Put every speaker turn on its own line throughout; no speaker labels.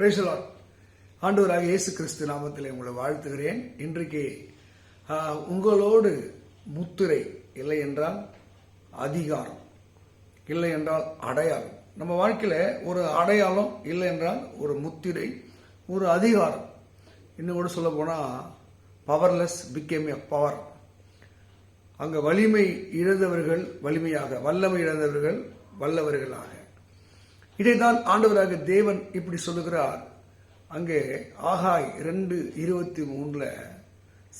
Praise the Lord ஆண்டவராக இயேசு கிறிஸ்து நாமத்தில் உங்களை வாழ்த்துகிறேன். இன்றைக்கு உங்களோடு முத்திரை இல்லை என்றால் அதிகாரம் இல்லை என்றால் அடையாளம். நம்ம வாழ்க்கையில் ஒரு அடையாளம் இல்லை என்றால் ஒரு முத்திரை ஒரு அதிகாரம். இன்னும் கூட சொல்ல போனால் பவர்லெஸ் பிகேம் எ பவர் அங்கே வலிமை இழந்தவர்கள் வலிமையாக வல்லமை இழந்தவர்கள் வல்லவர்களாக. இதைதான் ஆண்டவராக தேவன் இப்படி சொல்லுகிறார். அங்கே ஆகாய் ரெண்டு இருபத்தி மூணுல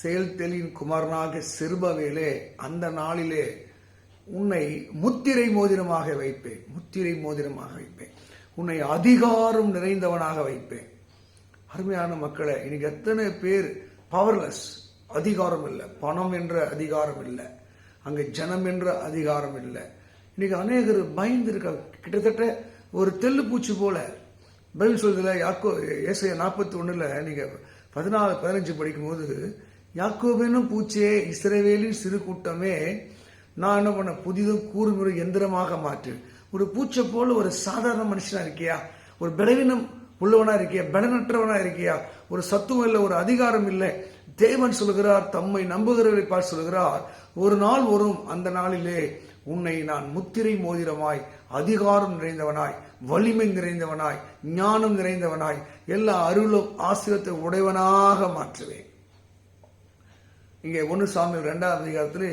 செயல்தெளியின் குமாரனாக சிறுபவேலே அந்த நாளிலே உன்னை முத்திரை மோதிரமாக வைப்பேன் முத்திரை மோதிரமாக வைப்பேன். உன்னை அதிகாரம் நிறைந்தவனாக வைப்பேன். அருமையான மக்களை இன்னைக்கு எத்தனை பேர் பவர்லெஸ் அதிகாரம் இல்லை. பணம் என்ற அதிகாரம் இல்லை. அங்கே ஜனம் என்ற அதிகாரம் இல்லை. இன்னைக்கு அநேகர் பயந்து இருக்க கிட்டத்தட்ட ஒரு தெல்லு பூச்சி போல. பைபிள் சொல்றதுல யாக்கோ ஏசைய நாற்பத்தி ஒன்றில் நீங்கள் பதினாலு பதினஞ்சு படிக்கும்போது யாக்கோபேனும் பூச்சியே இஸ்ரவேலின் சிறு கூட்டமே நான் என்ன பண்ண புதிதும் கூறுமுறை எந்திரமாக மாற்று. ஒரு பூச்சை போல ஒரு சாதாரண மனுஷனா இருக்கியா? ஒரு பலவீனம் உள்ளவனா இருக்கியா? பலனற்றவனா இருக்கியா? ஒரு சத்துவம் இல்லை ஒரு அதிகாரம் இல்லை. தேவன் சொல்கிறார் தம்மை நம்புகிறவரை பார்த்து சொல்கிறார் ஒரு நாள் வரும் அந்த நாளிலே உன்னை நான் முத்திரை மோதிரமாய் அதிகாரம் நிறைந்தவனாய் வலிமை நிறைந்தவனாய் ஞானம் நிறைந்தவனாய் எல்லா அருளும் ஆசிரியத்தை உடையவனாக மாற்றுவேன். இங்கே ஒன்று சாமி இரண்டாவது அதிகாரத்திலே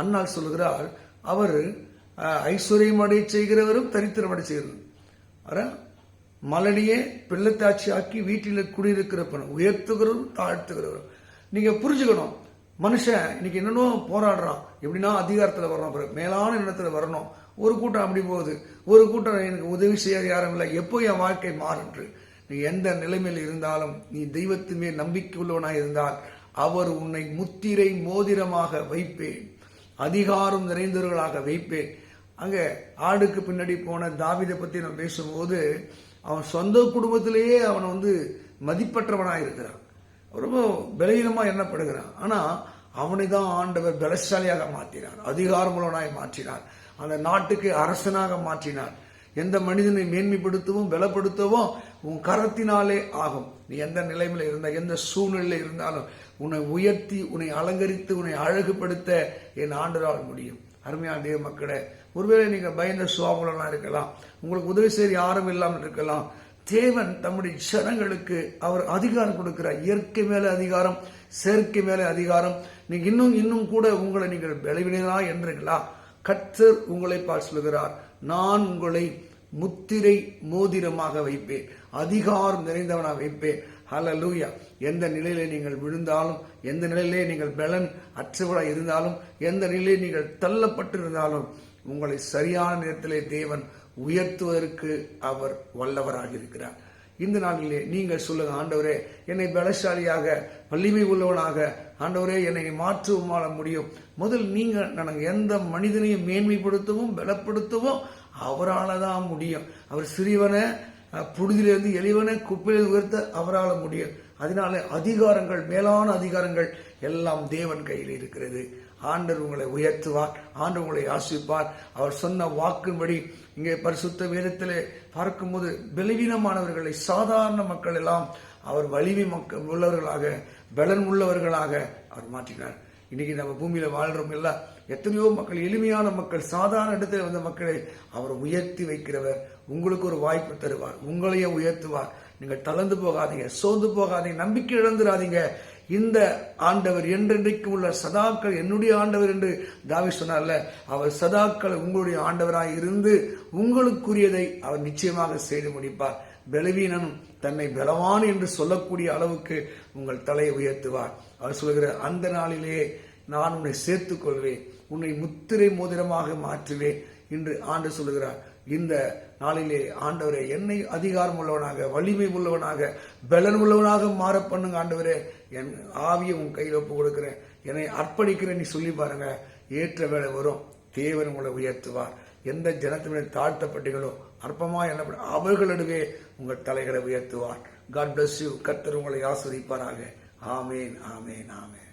அண்ணால் சொல்கிறார் சொல்லுகிறார் அவர் ஐஸ்வர்யம் அடைய செய்கிறவரும் தரித்திரம் அடை செய்கிறவரும். மலடியே பிள்ளைத்தாட்சி ஆக்கி வீட்டில் குடியிருக்கிறப்பனும் உயர்த்துகிறவரும் தாழ்த்துகிறவரும். நீங்கள் புரிஞ்சுக்கணும் மனுஷன் இன்னைக்கு என்னென்னோ போராடுறான். எப்படின்னா அதிகாரத்தில் வரணும் அப்புறம் மேலான இடத்துல வரணும். ஒரு கூட்டம் அப்படி போகுது. ஒரு கூட்டம் எனக்கு உதவி செய்ய யாரும் இல்லை. எப்போ என் வாழ்க்கை மாறுன்று நீ எந்த நிலைமையில் இருந்தாலும் நீ தெய்வத்தின் மேல் நம்பிக்கை உள்ளவனாய் இருந்தால் அவர் உன்னை முத்திரை மோதிரமாக வைப்பேன். அதிகாரம் நிறைந்தவர்களாக வைப்பேன். அங்கே ஆடுக்கு பின்னாடி போன தாவிதை பற்றி நம்ம பேசும்போது அவன் சொந்த குடும்பத்திலேயே அவனை வந்து மதிப்பற்றவனாக இருக்கிறான் ரொம்ப பலகீனமாக எண்ணப்படுகிறான். ஆனால் அவனை தான் ஆண்டவர் பலசாலியாக மாற்றினார். அதிகாரமுள்ளவனாய் மாற்றினார். அந்த நாட்டுக்கு அரசனாக மாற்றினார். எந்த மனிதனை மேன்மைப்படுத்தவும் பலப்படுத்தவும் உன் கரத்தினாலே ஆகும். நீ எந்த நிலைமையில் இருந்த எந்த சூழ்நிலையில் இருந்தாலும் உன்னை உயர்த்தி உன்னை அலங்கரித்து உன்னை அழகுபடுத்த என் ஆண்டரால் முடியும். அருமையான தேவ மக்களே ஒருவேளை நீங்கள் பயந்த சுவாபலாம் இருக்கலாம். உங்களுக்கு உதவி செய்ய யாரும் இல்லாமல் இருக்கலாம். தேவன் தம்முடைய ஜனங்களுக்கு அவர் அதிகாரம் கொடுக்கிறார் இயற்கை மேல அதிகாரம் செயற்கை மேல அதிகாரம். நீங்கள் இன்னும் இன்னும் கூட உங்களை நீங்கள் விளைவினா என்றீங்களா கர்த்தர் உங்களை பார்த்து சொல்கிறார் நான் உங்களை முத்திரை மோதிரமாக வைப்பேன் அதிகாரம் நிறைந்தவனாக வைப்பேன். ஹalleluya எந்த நிலையிலே நீங்கள் விழுந்தாலும் எந்த நிலையிலே நீங்கள் பலன் அற்றவராக இருந்தாலும் எந்த நிலையிலே நீங்கள் தள்ளப்பட்டு இருந்தாலும் உங்களை சரியான நேரத்திலே தேவன் உயர்த்துவதற்கு அவர் வல்லவராக இருக்கிறார் இந்த நாளிலே நீங்கள் சொல்லுங்க ஆண்டவரே என்னை பலசாலியாக வலிமை உள்ளவனாக ஆண்டவரே என்னை மாற்றுமாற முடியும். முதல் நீங்கள் எனக்கு எந்த மனிதனையும் மேன்மைப்படுத்தவும் பலப்படுத்தவும் அவரால் தான் முடியும். அவர் சிறியவனை அஹ், புழுதியிலிருந்து எளிவனை குப்பையில் உயர்த்த அவரால் முடியும். அதனால அதிகாரங்கள் மேலான அதிகாரங்கள் எல்லாம் தேவன் கையில் இருக்கிறது. ஆண்டவர் உங்களை உயர்த்துவார் ஆண்டவர் உங்களை ஆசிப்பார். அவர் சொன்ன வாக்கின்படி இங்கே பரிசுத்த வேதத்திலே பார்க்கும்போது பலவீனமானவர்களை சாதாரண மக்கள் எல்லாம் அவர் வலிமை மக்கள் உள்ளவர்களாக பலன் உள்ளவர்களாக அவர் மாற்றினார். இன்னைக்கு நம்ம பூமியில வாழ்றோம் இல்ல எத்தனையோ மக்கள் எளிமையான மக்கள் சாதாரண இடத்துல வந்த மக்களை அவர் உயர்த்தி வைக்கிறவர். உங்களுக்கு ஒரு வாய்ப்பு தருவார். உங்களையே உயர்த்துவார். நீங்கள் தளர்ந்து போகாதீங்க சோர்ந்து போகாதீங்க நம்பிக்கை இழந்துடாதீங்க. இந்த ஆண்டவர் என்றென்றைக்கு உள்ள சதாக்கள் என்னுடைய ஆண்டவர் என்று தாவி சொன்னார்ல அவர் சதாக்கள் உங்களுடைய ஆண்டவராய் இருந்து உங்களுக்குரியதை அவர் நிச்சயமாக செய்து முடிப்பார். பலவீனன் தன்னை பலவான் என்று சொல்லக்கூடிய அளவுக்கு உங்கள் தலையை உயர்த்துவார். அவர் சொல்கிற அந்த நாளிலேயே நான் உன்னை சேர்த்துக் கொள்வேன் உன்னை முத்திரை மோதிரமாக மாற்றுவேன் என்று ஆண்டு சொல்லுகிறார். இந்த நாளிலே ஆண்டவரே என்னை அதிகாரம் உள்ளவனாக வலிமை உள்ளவனாக பலன் உள்ளவனாக மாற பண்ணுங்க ஆண்டவரே. என் ஆவியை உன் கையில் ஒப்பு கொடுக்குறேன். என்னை அர்ப்பணிக்கிறேன். நீ சொல்லி பாருங்க ஏற்ற வேலை வரும். தேவன் உங்களை உயர்த்துவார். எந்த ஜனத்தினுடைய தாழ்த்தப்பட்டீங்களோ அற்பமா என்ன அவர்களிடவே உங்கள் தலைகளை உயர்த்துவார். காட் பிளஸ் யூ கர்த்தர் உங்களை ஆசிரிப்பாராக ஆமேன் ஆமேன் ஆமேன்.